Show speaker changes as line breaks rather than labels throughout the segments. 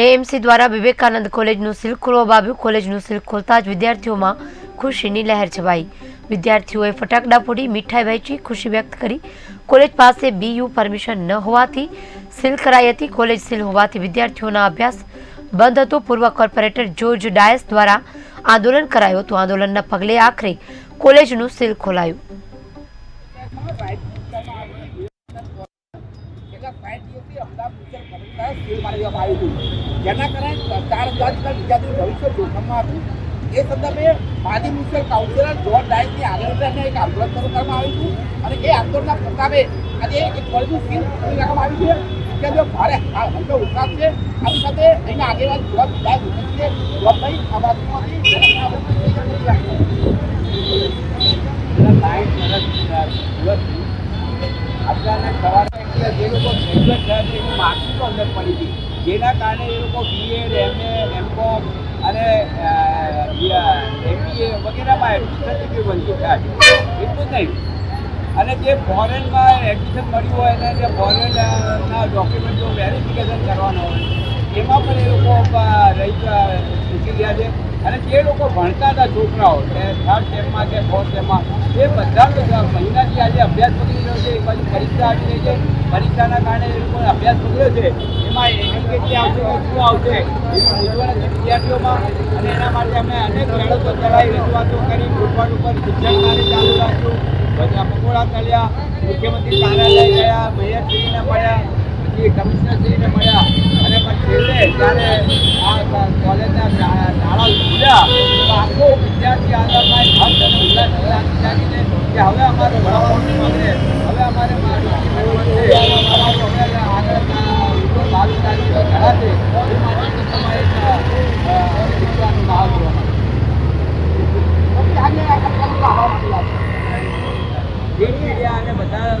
AMC દ્વારા વિવેકાનંદ કોલેજનું silk ખોલવા આવ્યું કોલેજનું સિલ્ક ખોલતા જ વિદ્યાર્થીઓમાં ખુશીની લહેર છવાઈ. વિદ્યાર્થીઓએ ફટાકડા ફોડી મીઠાઈ વહેંચી ખુશી વ્યક્ત કરી. કોલેજ પાસે બીયુ પરમિશન ન હોવાથી સીલ કરાઈ હતી. કોલેજ સીલ હોવાથી વિદ્યાર્થીઓના અભ્યાસ બંધ હતો. પૂર્વ કોર્પોરેટર જોર્જ ડાયસ દ્વારા આંદોલન કરાયું હતું. આંદોલનના પગલે આખરે કોલેજનું સીલ ખોલાયું.
કલેક્ટરે સીલ મારી દેવામાં આવ્યું હતું. જેના કારણે ચાર હજાર જેટલા વિદ્યાર્થીનું ભવિષ્ય જોખમમાં હતું. એ સંદર્ભે માજી મ્યુનિસિપલ કાઉન્સિલર જોર્જ ડાયસની આગળ એક આંદોલન શરૂ કરવામાં આવ્યું હતું. અને એ આંદોલનના પ્રતાપે આજે એક કોલેજનું સીલ ખોલી નાખવામાં આવ્યું છે. વિદ્યાર્થીઓ ભારે હલકો ઉત્સાહ છે આપણી સાથે અહીંના આગેવાન જોર્જ ડાયસ છે. છે. જોર્જભાઈ આ બાજુમાંથી
અચાનક સવારે જે લોકો ગ્રેજ્યુએટ થયા છે એની માર્કશીટો અંદર પડી હતી જેના કારણે એ લોકો બીએડ એમએ એમકોમ અને એમબીએ વગેરેમાં એડમિશનથી બી વંચિત થયા છે. એટલું જ નહીં. અને જે ફોરેનમાં એડમિશન મળ્યું હોય અને જે ફોરેનના ડોક્યુમેન્ટનું વેરિફિકેશન કરવાના હોય, એમાં પણ એ લોકો રહી ચૂકી ગયા છે. અને જે લોકો ભણતા હતા છોકરાઓ કે થર્ડ સેમમાં કે ફોર્થ સ્ટેપમાં એ બધા મહિનાથી આજે અભ્યાસ કરી રહ્યો છે. એ બાજુ પરીક્ષા આવી રહી છે. પરીક્ષાના કારણે એ લોકોને અભ્યાસ બગડ્યો છે. એમાં એની કેટલી આવશે શું આવશે. એવી મૂંઝવણ હતી વિદ્યાર્થીઓમાં અને એના માટે અમે અનેક લડતો ચલાવી રજૂઆતો કરી ફૂટપાથ ઉપર શિક્ષણ કાર્ય ચાલુ રાખ્યું. બધા પકોડા તળ્યા, મુખ્યમંત્રી કાર્યાલય ગયા મેયરશ્રીને મળ્યા, પછી કમિશનરશ્રીને મળ્યા. અને પછી જ્યારે આ કોલેજના નાણાં ખુલ્યા, તો આખો વિદ્યાર્થી આંદોલનમાં એક હર્ષ અને ઉલ્લાસ જાગીને કે હવે અમારે ભણવાનું મળે હવે અમારે અને બધા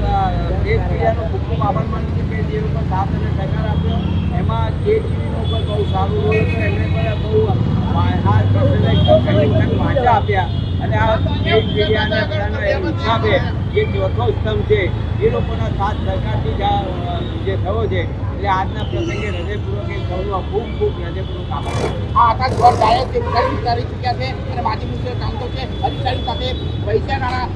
દેશ મીડિયાનો ખૂબ ખૂબ માનું કે જે લોકો સાથ અને સહકાર આપ્યો, એમાં જે ટીવીનો પણ બહુ સારું રોલ હતો પણ બહુ પ્રશ્નને વાંચા આપ્યા. અને આ દેશ મીડિયા અને બધાનો એ હિસાબે જે ચોથો સ્તંભ છે, એ લોકોના સાથ સરકારથી જ આ જે થયો છે. એટલે આજના પ્રસંગે હૃદયપૂર્વક એ સૌનો ખૂબ ખૂબ હૃદયપૂર્વક આભાર.
આ આકાશ જોર્જ ડાયસ જે વિચારી ચૂક્યા છે અને માજી મ્યુનિસિપલ કાઉન્સિલ છે અધિકારી સાથે પૈસા નાણાં